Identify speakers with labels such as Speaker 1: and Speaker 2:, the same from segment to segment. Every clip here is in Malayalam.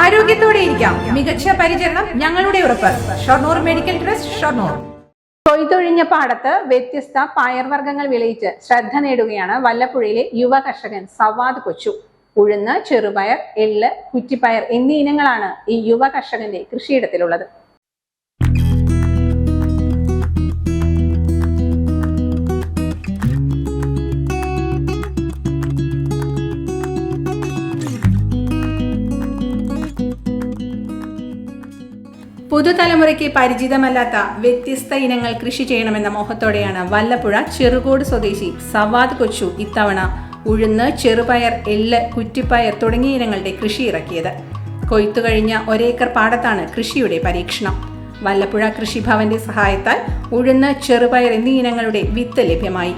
Speaker 1: ആരോഗ്യത്തോടെ ഇരിക്കാം. മികച്ച പരിചരണം ഞങ്ങളുടെ ഉറപ്പ്. Shoranur medical trust Shoranur. കൊയ്തൊഴിഞ്ഞ പാടത്ത് വ്യത്യസ്ത പയർവർഗങ്ങൾ വിളയിച്ച് ശ്രദ്ധ നേടുകയാണ് വല്ലപ്പുഴയിലെ യുവ കർഷകൻ സവാദ് കൊച്ചു. ഉഴുന്ന് ചെറുപയർ എള്ള് കുറ്റിപ്പയർ എന്നീ ഇനങ്ങളാണ് ഈ യുവ കർഷകന്റെ കൃഷിയിടത്തിലുള്ളത്. പുതുതലമുറയ്ക്ക് പരിചിതമല്ലാത്ത വ്യത്യസ്ത ഇനങ്ങൾ കൃഷി ചെയ്യണമെന്ന മോഹത്തോടെയാണ് വല്ലപ്പുഴ ചെറുകോട് സ്വദേശി സവാദ് കൊച്ചു ഇത്തവണ ഉഴുന്ന് ചെറുപയർ എള്ള് കുറ്റിപ്പയർ തുടങ്ങിയ ഇനങ്ങളുടെ കൃഷി ഇറക്കിയത്. കൊയ്ത്തു കഴിഞ്ഞ ഒരേക്കർ പാടത്താണ് കൃഷിയുടെ പരീക്ഷണം. വല്ലപ്പുഴ കൃഷിഭവന്റെ സഹായത്താൽ ഉഴുന്ന് ചെറുപയർ എന്നീ ഇനങ്ങളുടെ വിത്ത് ലഭ്യമായി.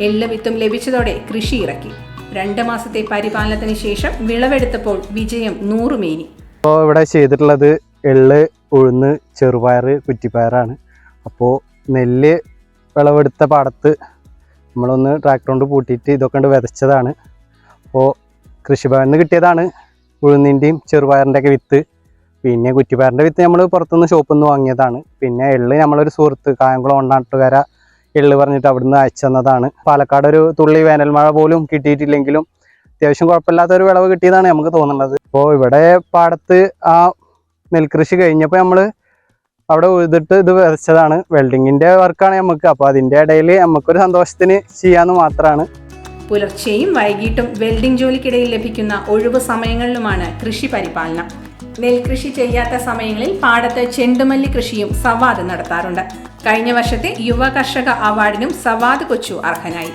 Speaker 1: എള്ള് വിത്തും ലഭിച്ചതോടെ കൃഷി ഇറക്കി. രണ്ട് മാസത്തെ പരിപാലനത്തിന് ശേഷം വിളവെടുത്തപ്പോൾ വിജയം നൂറുമേനി.
Speaker 2: ഇപ്പോൾ ഇവിടെ ചെയ്തിട്ടുള്ളത് എള്ള് ഉഴുന്ന് ചെറുപയർ കുറ്റിപ്പയറാണ്. അപ്പോൾ നെല്ല് വിളവെടുത്ത പാടത്ത് നമ്മളൊന്ന് ട്രാക്ടർ കൊണ്ട് പൂട്ടിയിട്ട് ഇതൊക്കെ കൊണ്ട് വിതച്ചതാണ്. അപ്പോൾ കൃഷിഭവനിൽ നിന്ന് കിട്ടിയതാണ് ഉഴുന്നിന്റെയും ചെറുപയറിന്റെയൊക്കെ വിത്ത്. പിന്നെ കുറ്റിപ്പയറിന്റെ വിത്ത് നമ്മൾ പുറത്തുനിന്ന് ഷോപ്പിൽ നിന്ന് വാങ്ങിയതാണ്. പിന്നെ എള്ള് നമ്മളൊരു സുഹൃത്ത് കായംകുളം ഒണ്ണാട്ടുകര എള്ള് പറഞ്ഞിട്ട് അവിടുന്ന് അയച്ചു തന്നതാണ്. പാലക്കാട് ഒരു തുള്ളി വേനൽ മഴ പോലും കിട്ടിയിട്ടില്ലെങ്കിലും അത്യാവശ്യം കുഴപ്പമില്ലാത്ത ഒരു വിളവ് കിട്ടിയതാണ് നമുക്ക് തോന്നുന്നത്. അപ്പോൾ ഇവിടെ പാടത്ത് ആ നെൽകൃഷി കഴിഞ്ഞപ്പോൾ നമ്മൾ അവിടെ ഉഴുതിട്ട് ഇത് വിതച്ചതാണ് വെൽഡിങ്ങിന്റെ വർക്കാണ് നമുക്ക് അപ്പോൾ അതിന്റെ ഇടയിൽ നമുക്കൊരു സന്തോഷത്തിന് ചെയ്യാമെന്ന് മാത്രമാണ്
Speaker 1: പുലർച്ചെയും വൈകിട്ടും വെൽഡിംഗ് ജോലിക്കിടയിൽ ലഭിക്കുന്ന ഒഴിവ് സമയങ്ങളിലുമാണ് കൃഷി പരിപാലനം. നെൽകൃഷി ചെയ്യാത്ത സമയങ്ങളിൽ പാടത്ത് ചെണ്ടുമല്ലി കൃഷിയും സവാദ് നടത്താറുണ്ട്. കഴിഞ്ഞ വർഷത്തെ യുവ കർഷക അവാർഡിനും സവാദ് കൊച്ചു അർഹനായി.